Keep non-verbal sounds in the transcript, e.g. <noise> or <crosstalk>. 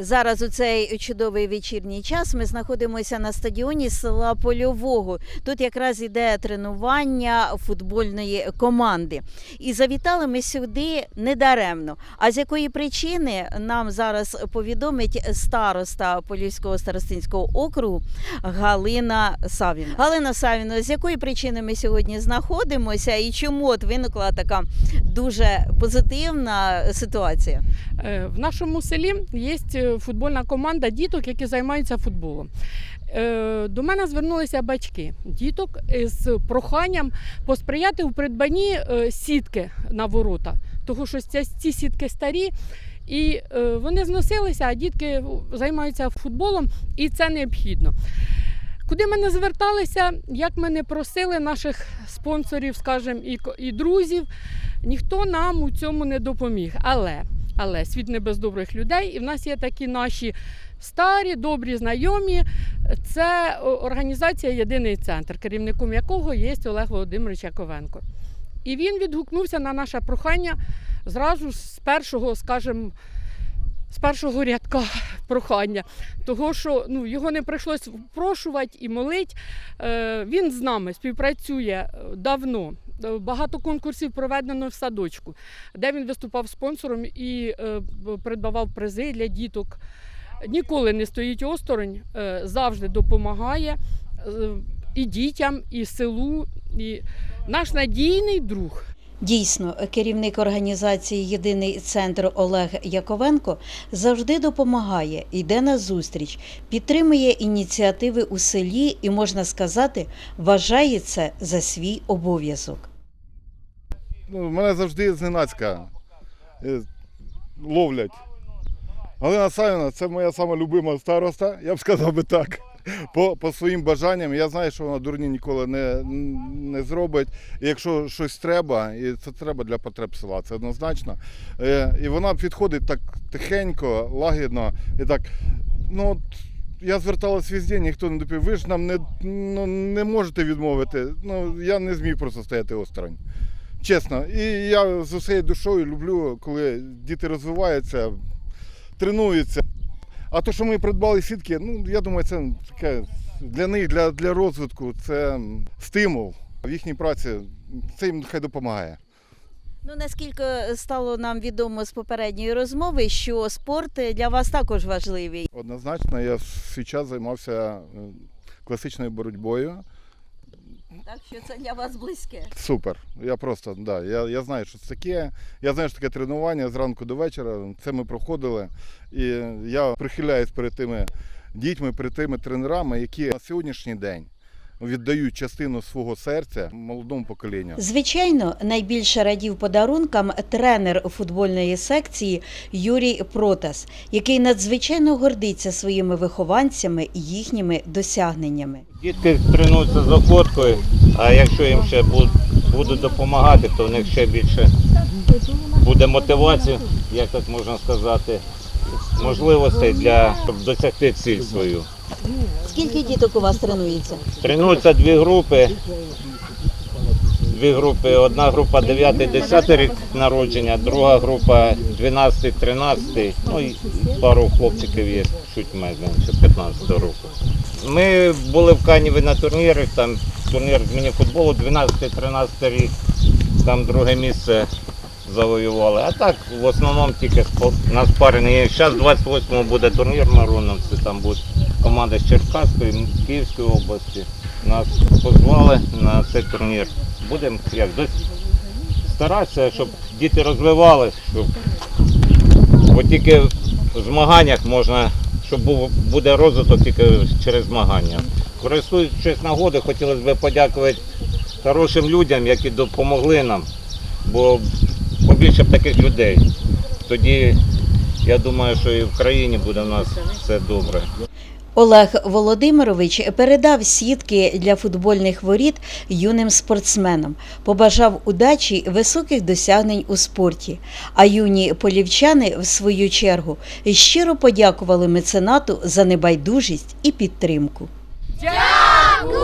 Зараз у цей чудовий вечірній час ми знаходимося на стадіоні села Польового. Тут якраз іде тренування футбольної команди. І завітали ми сюди недаремно. А з якої причини нам зараз повідомить староста Полівського старостинського округу Галина Савіна. Галина Савіна, з якої причини ми сьогодні знаходимося і чому от виникла така дуже позитивна ситуація? Е, В нашому селі є е, футбольна команда діток, які займаються футболом. Е, До мене звернулися батьки діток з проханням посприяти у придбанні сітки на ворота, тому що ці сітки старі. І вони зносилися, а дітки займаються футболом, і це необхідно. Куди ми не зверталися, як ми не просили наших спонсорів, скажімо, і, і друзів, ніхто нам у цьому не допоміг. Але але світ не без добрих людей, і в нас є такі наші старі, добрі знайомі. Це організація Єдиний центр, керівником якого є Олег Володимирович Яковенко. І він відгукнувся на наше прохання зразу з першого, скажімо, з першого рядка <laughs> прохання, того що ну, його не прийшлось впрошувати і молити. Е, він з нами співпрацює е, давно. Е, Багато конкурсів проведено в садочку, де він виступав спонсором і придбавав призи для діток. Ніколи не стоїть осторонь, завжди допомагає і дітям, і селу, і наш надійний друг. Дійсно, керівник організації Єдиний центр Олег Яковенко завжди допомагає, йде на зустріч, підтримує ініціативи у селі і, можна сказати, вважає це за свій обов'язок. Ну, мене завжди зненацька е, ловлять. Галина Савіна це моя сама любима староста, я б сказав би так. <laughs> По, по своїм бажанням. Я знаю, що вона дурні ніколи не, не зробить. І якщо щось треба, і це треба для потреб села, це однозначно. Е, і вона підходить так тихенько, лагідно і так. Ну, от, я зверталась везде, ніхто не допів. Ви ж нам не, ну, не можете відмовити. Ну, я не зміг просто стояти осторонь. Чесно, і я з усією душою люблю, коли діти розвиваються, тренуються. А то, що ми придбали сітки, ну я думаю, це таке для них, для, для розвитку, це стимул в їхній праці. Це їм хай допомагає. Ну наскільки стало нам відомо з попередньої розмови, що спорт для вас також важливий. Однозначно, я свій час займався е, класичною боротьбою. Так що це для вас близьке. Супер. Я просто да, я, я знаю, що це таке. Я знаю, що таке тренування зранку до вечора. Це ми проходили. І я прихиляюсь перед тими дітьми, перед тими тренерами, які на сьогоднішній день віддають частину свого серця молодому поколінню. Звичайно, найбільше радів подарункам тренер футбольної секції Юрій Протас, який надзвичайно гордиться своїми вихованцями і їхніми досягненнями. Дітки тренуються з охоткою, а якщо їм ще будуть допомагати, то в них ще більше буде мотивації, як так можна сказати, можливостей для щоб досягти ціль свою. Скільки діток у вас тренується? Тренуються дві групи. Дві групи. Одна група 9-10 рік народження, друга група 12-13, ну і пару хлопчиків є чуть менше 15 року. Ми були в Каніві на турнірах, там турнір з мініфутболу 12-13 рік, там друге місце завоювали. А так в основному тільки на спарені. Зараз 28-му буде турнір Мароновці, там буде команда з Черкаської, Київської області. Нас позвали на цей турнір. Будемо як старатися, щоб діти розвивалися, щоб бо тільки в змаганнях можна, щоб був буде розвиток тільки через змагання. Користуючись нагодою, хотілося б подякувати хорошим людям, які допомогли нам, бо побільше б таких людей. Тоді я думаю, що і в країні буде в нас все добре. Олег Володимирович передав сітки для футбольних воріт юним спортсменам, побажав удачі високих досягнень у спорті. А юні полівчани, в свою чергу, щиро подякували меценату за небайдужість і підтримку. Дякуємо!